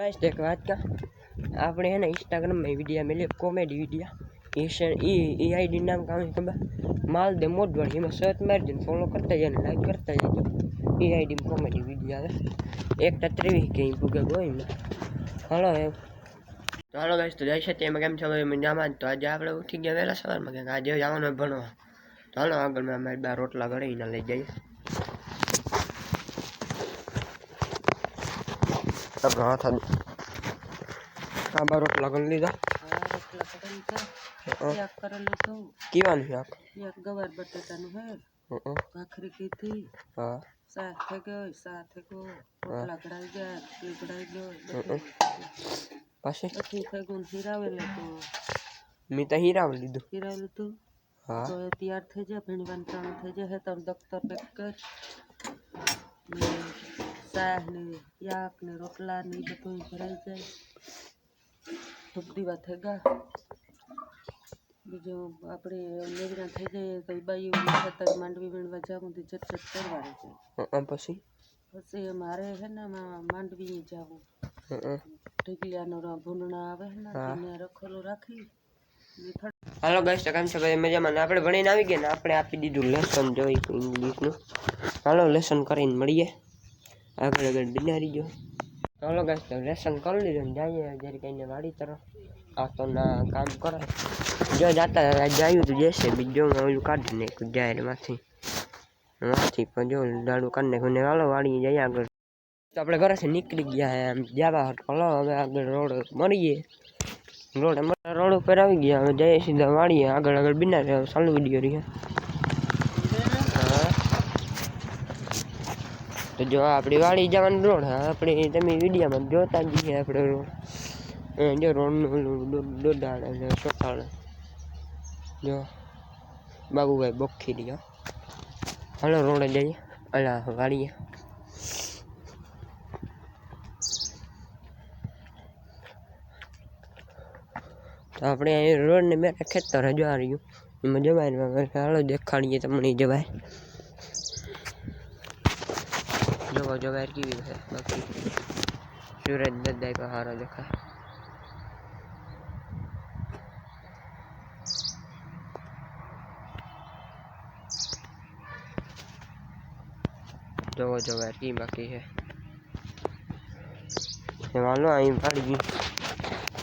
Guys એક વાત કા આપણે એને ઇન્સ્ટાગ્રામમાં વિડીયા મેલી કોમેડી વિડીયા એ એ આઈડી નામ કામ ખબર? માલ દે મોડવાળી એમાં સર્ચ મારી દઈને ફોલો કરતા જાય લાઈક કરતા જાય એ આઈડીમાં કોમેડી વીડિયો આવે. એકતા ત્રેવીસ કે ભૂગે ગોઈ હાલો એમ તો હાલો ગાઈસ, તો જઈ શકીએ એમાં કેમ છો? મજામાં તો આજે આપણે ઉઠી ગયા વહેલા સવારમાં કે આજે જવાનું હોય ભણવા. તો હાલો આગળ મેં અમારી બાર રોટલા ઘડીને લઈ જઈએ આપણે હાથ આ બાર રોટલા કરી લીધા શાક કરેલું હતું કીવાનું શાક એક ગવાર બટાટાનું હે હં, ભાખરી કીધી હા શાક થઈ ગયો શાક થઈ ગયો રોટલા ઘડાઈ ગયા રોટલી ઘડાઈ ગયો હં. પછી પછી થઈ ગયું હીરાવેલું હતું મેં તો હીરાવ લીધું હીરાવેલું હતું હા તો એ તૈયાર થઈ જાય ભીણી વાંચવાનું થઈ જાય હે તો દફતર પેક કર શાક ને યાક ને રોટલા ને એ બધું ભરાઈ જાય. ધૂપ દીવા થઈ ગયા. બીજું આપણે નેવડા થઈ જાય તો એ ખેતર માંડવી વીણવા જવું તો જટ જટ કરવાની હં, પછી? પછી મારે છે ને માંડવી જવું. ઢીકલિયાનો ભૂંડણા આવે છે ને રખેલું રાખી હાલો ગાઈસ તો કેમ છે ભાઈ મજામાં આપણે ભણીને આવી ગયા ને આપણે આપી દીધું લેસન જોઈ ઇંગ્લિશનું હાલો લેસન કરીને મળીએ. આગળ આગળ બિનારી જો ચાલો ગાઈસ તો લેસન કરી લીધું ને જઈએ જ્યારે કઈને વાડી તરફ. આ તો ના કામ કરે જો જાતા જાયું તો જશે, બીજો ઓલું કાઢી નાખ્યું જાય માંથી. પણ જો દાડું કાઢી નાખ્યું ને હાલો વાળી જઈએ આગળ. તો આપણે ઘરેથી નીકળી ગયા એમ જવા હાલો, હવે આગળ રોડ મળીએ. રોડ રોડ ઉપર આવી ગયા. હવે જઈએ સીધા વાળીએ આગળ આગળ બિના ચાલુ વીડિયો રહી તો જો આપણી વાડી જવાનું રોડ આપણે તમે વિડીયામાં જોતા જઈએ આપણે રોડ. જો રોડનું ને જો, બાબુભાઈ બોખી રહ્યો હાલો રોડે જઈએ અલા વાળીએ. તો આપણે અહીં રોડને મેં ખેતર જવા રહ્યું. એમાં જવાય હાલો દેખાડીએ તમને જવાય. જોવો જવાય કેવી છે બાકી સુરજ દદાઈ પર હારો દેખાય જોવો જવાય કી બાકી છે એમાં લો અહીં પાડી ગયું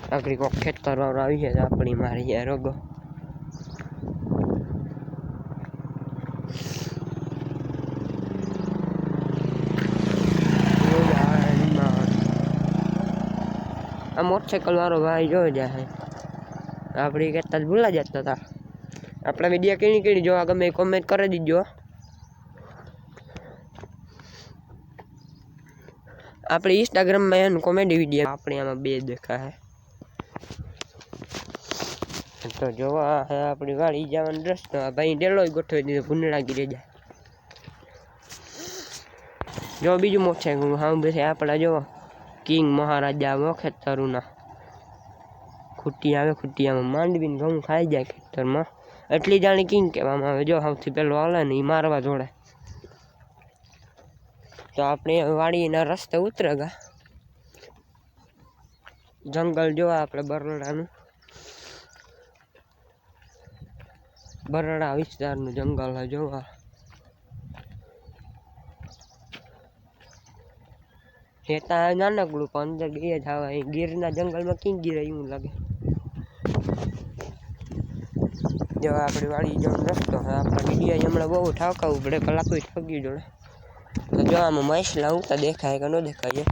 આપણી કોક ખેતર વાળો આવી છે તો આપણી મારી યાર રોગો આ મોટરસાઇકલ વાળો ભાઈ જોઈ જાય આપણી કહેતા જ ભૂલા જતા હતા આપણા વિડીયા કેણી કેણી જોવા ગમે કોમેન્ટ કરી દીજો આપણે ઇન્સ્ટાગ્રામમાં એનું કોમેડી વીડિયો આપણે આમાં બે દેખાય. તો જોવા હે, આપણી વાળી જવાનો રસ્તો ભાઈ ડેલો ગોઠવી દીધો ભૂંડળા ગીરે જાય. જો બીજું મોટરસાઇકલ હા બેસે આપણા જો કિંગ મહારાજા આવ્યો ખેતરુના ખૂટી આવે, ખૂટિયામાં માંડવીને ઘઉં ખાઈ જાય ખેતરમાં. એટલી જાણી કિંગ કહેવામાં આવે. જો સૌથી પહેલો હાલે ને એ મારવા જોડે. તો આપણે વાડીના રસ્તે ઉતરે ગયા જંગલ જોવા આપણે બરોડાનું બરોડા વિસ્તારનું જંગલ જોવા. હેતા નાનકડું પણ અંદર ગીર જ આવે. ગીરના જંગલમાં કિંગ ગીર એવું લાગે? જો આપણી વાડી જવાનો રસ્તો હે આપણા વીડિયો હમણાં બહુ ઠાવકાવું પડે કલાક ઠગી જોડે. તો જો આમાં મહેસલા ઉતા દેખાય કે ન દેખાય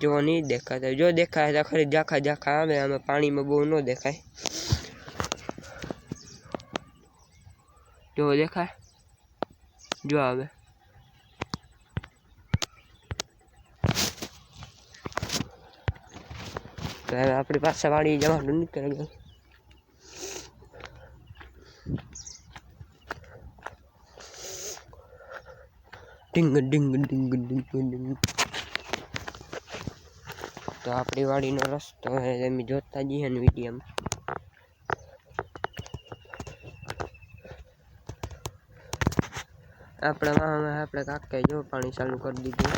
જો નહીં દેખાતા. જો દેખાય તો ખરી ઝાખા ઝાખા આવે, આમાં પાણીમાં બહુ ન દેખાય. જો દેખાય? જો આવે. હવે આપણી પાસે વાળી જવાનું નીકળી. ગયું ડિંગ ડિંગ ડિંગ ડિંગ ડિંગ. તો આપણી વાડીનો રસ્તો હે તમે જોતા જઈએ ને વિડીયોમાં. આપણા વાહમાં આપણે કાકે જો પાણી ચાલુ કરી દીધું.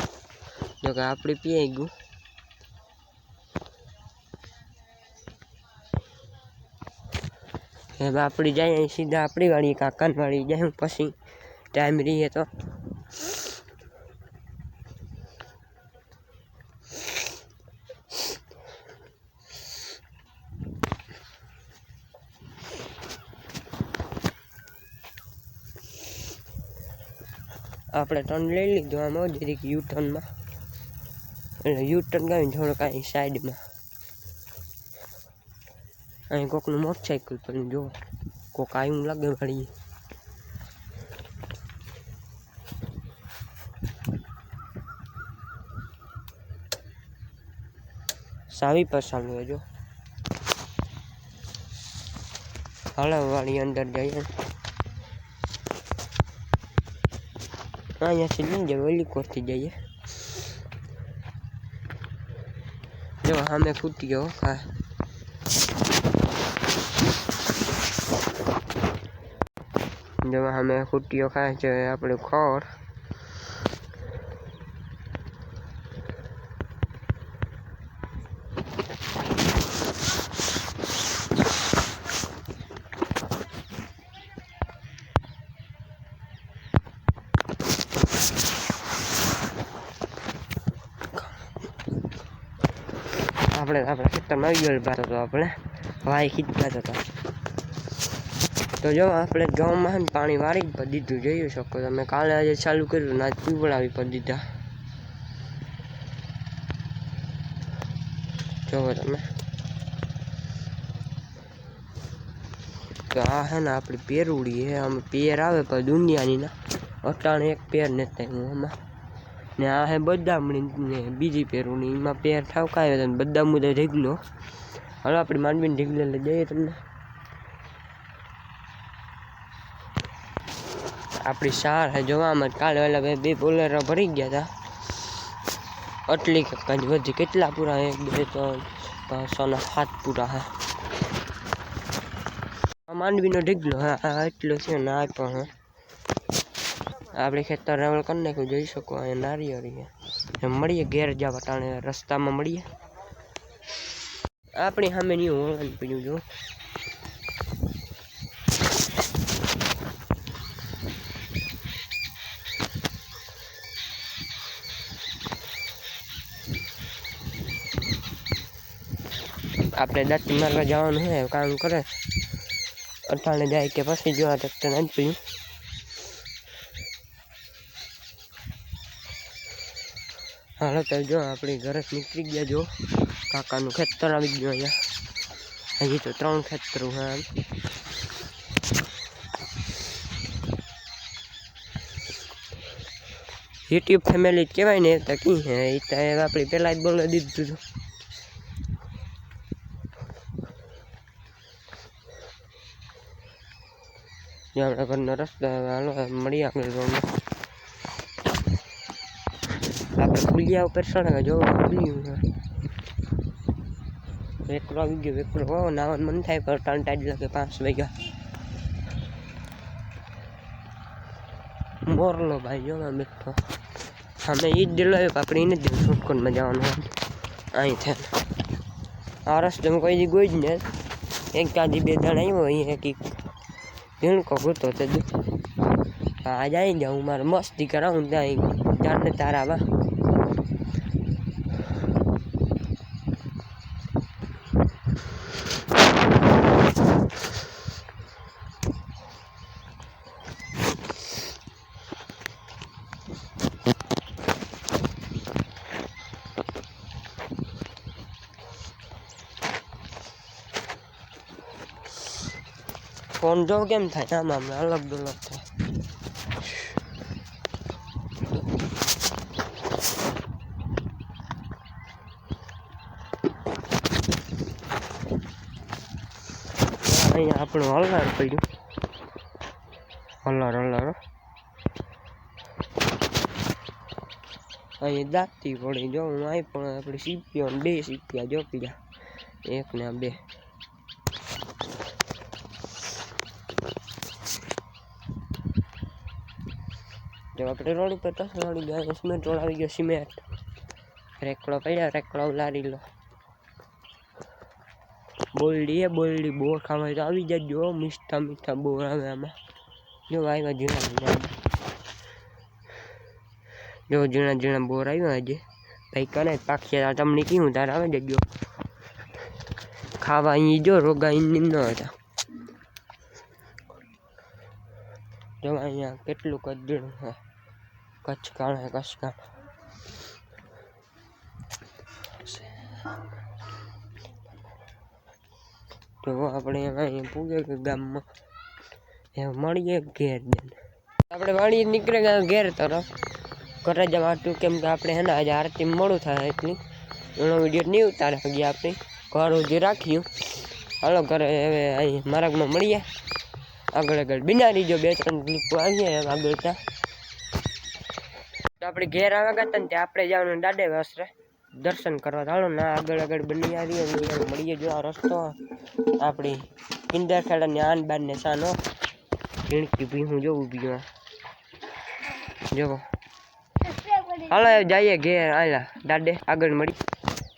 જો કે આપણે પીઆઈ ગયું. હવે આપણી જાય અહીં સીધા આપણી વાળી, કાકાન વાળી જાય પછી. ટાઈમ રહીએ તો. આપણે ટર્ન લઈ લીધો આમાં જરીક યુ ટર્નમાં એટલે યુ ટર્ન કરીને થોડો કાંઈ સાઈડમાં અહીં કોકનું મોટરસાઇકલ પણ જો કોક આવ્યું લાગે વાળી સાવી પર ચાલુ જો હાલો વાળી અંદર જઈએ અહીંયાથી લઈને જઈએ ઓલી જઈએ જો સામે ખૂટી ગયો હા જો સામે ખૂટીઓ ખાય છે આપણું ખોર આપણે આપણે ખેતરમાં આવી ગયો ભાતો તો આપણે વાય ખીચતા હતા. તો જો, આપણે ગામમાં પાણી વાળી જ દીધું જોઈ શકો. તમે કાલે આજે ચાલુ કર્યું, ના પીવડાવી પડી દીધા જોવો તમે. તો આ હે ને આપણી પેરુડી હે, આમ પેર આવે પણ દુનિયાની ના. અટાણ એક પેર નથી હું આમાં. ને આ હે બદામણી ને બીજી પેરુની એમાં પેર ઠાવકાયો હતો ને બદામ મુદ્દે ઢીગલો હવે આપણી માંડવીને ઢીગલે લઈ જઈએ તમને. આપણી સાર હે જોવામાં કાલે ઓલા બે બે બોલેરો ભરી ગયા હતા આટલી કંઈ વધી. કેટલા પૂરા એક, બે, ત્રણ પાંચ, છ ને સાત પૂરા હે. આ માંડવીનો ઢીગલો હા, આ એટલો છે ને આ પણ હે. આપણે ખેતર રેવલ કરી નાખ્યું, જોઈ શકો અહીંયા નારિયેળી છે એમ મળીએ, ઘેર જવા ટાણે રસ્તામાં મળીએ. આપણી સામે નહીં હોવાનું પડ્યું જો. આપણે દાંત મારવા જવાનું છે કામ કરે. અટાણે જાય કે પછી જો આ ટ્રેક્ટર નથી પીયું હાલો તો જો આપણી ઘરે નીકળી ગયા જો. કાકાનું ખેતર આવી ગયું અહીંયા. હજી તો ત્રણ ખેતરું હા યુટ્યુબ ફેમિલી જ કહેવાય ને, તો કી હે એ તો આપણે પહેલાં જ બોલાવી દીધું હતું. જે આપણા ઘરનો રસ્તો હાલો મળીએ આપણે રોડમાં આપણે ખુલ્યા ઉપર સડક જો પુલિયું છે. વેકરો આવી ગયો વેકરો હો, નાવાનું મન થાય પણ ત્રણ ટાઈડ લાગે પાંચ વાગ્યા. મોરલો ભાઈ, જો મેં બેઠો અમે એ જ દિલો આપણે એને જ સુટકોટમાં જવાનું હોય. અહીં થાય આ રસ્તો કોઈ દી ગોઈ જ ને. એક કાદી બે દાણ આવ્યો અહીંયા એક ભીણકો ગોતો તે આ જાય જાઉં, મારે મસ્તી કરાવું ત્યાં જાણને તારામાં ફોન જો કેમ થાય? આમ આમ અલગ અલગ થાય અહીંયા આપણું હલાર પડ્યું. હલાર હલાર અહીં દાંતી પડી. જો હું આવી પણ આપણે સીપીઓ બે સીપિયા જો પીયા એક ને બે. જો આપણે રોડ ઉપર ટસલાડી ગયા સિમેન્ટ રોડ આવી ગયો, સિમેન્ટ. રેકડો પડ્યા, રેકડો લારી લો. બોલડી એ બોલડી બોર ખાવા તો આવી જજો મીઠા મીઠા બોર આવે આમાં. જો આવ્યા ઝીણા ઝીણા. જો ઝીણા જીણા બોર આવ્યા આજે. ભાઈ કને પાખ્યા તમને કીધું, તારે આવે જજો. ખાવા અહીં જો, રોગા અહીં ન હતા. જો અહીંયા કેટલું કદડું છે. કચ્છ કાણા કચ્છ કાણા તો આપણે અહીંયા પૂગે કે ગામમાં. એ મળીએ ઘેર આપણે વાળી નીકળે ગયા ઘેર તરફ. ઘરે જવાતું કેમ કે આપણે હે ને આજે આરતી મોડું થાય એટલી. એનો વીડિયો નહીં ઉતારે હજી આપણે. ઘર સુધી રાખ્યું. હાલો ઘરે હવે અહીં માર્ગમાં મળીએ. આગળ આગળ બિનારી જો બે ત્રણ ક્લિપ આવીએ આગળ ત્યાં આપણે ઘેર આવ્યા ગયા હતા ને ત્યાં આપણે જવાનું દાડે વાસરે દર્શન કરવા ચાલો ના આગળ આગળ બની આવીએ મળીએ જો આ રસ્તો. આપણી કિંદર ખેડાની આન બાન ને સાનો. ઝીણકી ભી હું જોઉં બીજું જોવો. હાલો જઈએ ઘેર આલા દાડે આગળ મળી.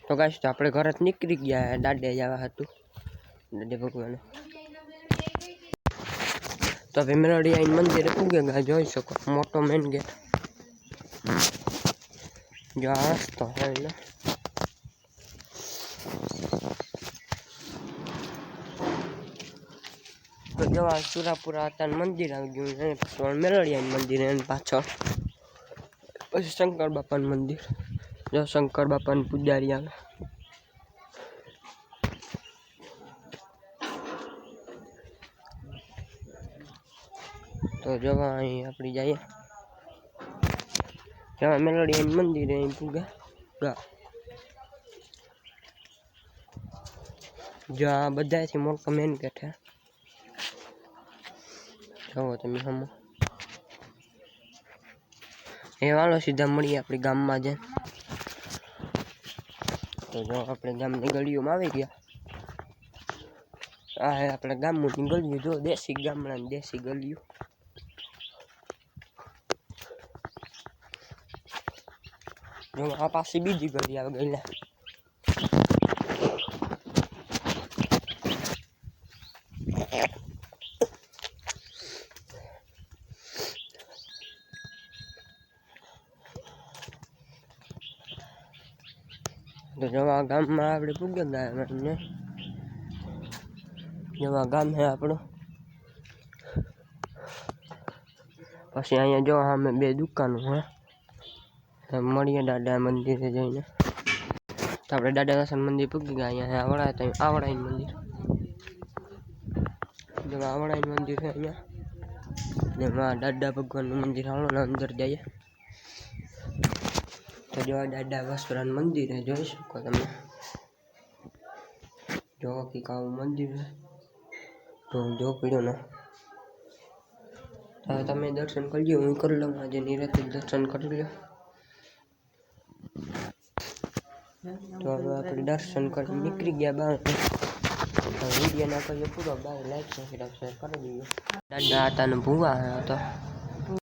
તો ગાઈશ તો આપણે ઘરે નીકળી ગયા દાડે જવા હતું. દાડે ભગવાન. તો હવે મેલોડી આવીને મંદિરે ગયા જોઈ શકો. મોટો મેન ગેટ. જો આ રસ્તો હોય ને તો જો આ સુરાપુરા હતા મંદિર આવી ગયું અને પછી મેલોડિયા મંદિર એની પાછળ પછી શંકર બાપાનું મંદિર જો શંકર બાપાની પૂજારી આવે તો જવા અહીં આપણી જઈએ જવા મેલોડિયા મંદિર અહીં પૂગા. ગા. જો આ બધાથી મોટો મેન ગેટ છે જુઓ તમે હમો એ વાળો સીધા મળીએ આપણી ગામમાં જઈને. તો જો આપણે ગામની ગળીઓમાં આવી ગયા. આ હે આપણે ગામની ગલીઓ, જો દેશી ગામડાની દેશી ગલીઓ. આ પાછી બીજી ગલી આવે ગયેલા તો જવા ગામમાં આપણે પૂગે ગયા ને જવા ગામ છે આપણું પછી અહીંયા જો સામે બે દુકાનો હે તો મળીએ દાદા મંદિરે જઈને તો આપણે દાદા દર્શન મંદિર પૂગી ગયા અહીંયા આવડા તો આવડાઈન મંદિર જો આવડાઈન મંદિર છે અહીંયા ને માં દાદા ભગવાનનું મંદિર હાલો ને અંદર જઈએ તો જો આ દાદા વસ્ત્રાન મંદિર છે જોઈ શકો તમે જો કંઈક આવું મંદિર છે તો હું જો પીડ્યો ને હવે તમે દર્શન કરી લ્યો હું કરી લઉં આજે નિરાતે દર્શન કરી લ્યો તો હવે આપણે દર્શન કરી નીકળી ગયા બહાર વીડિયો ના કરીએ પૂરો બાય લાઈક શેર કરી દીધો. દાદા હતા ને ભૂવા હતો.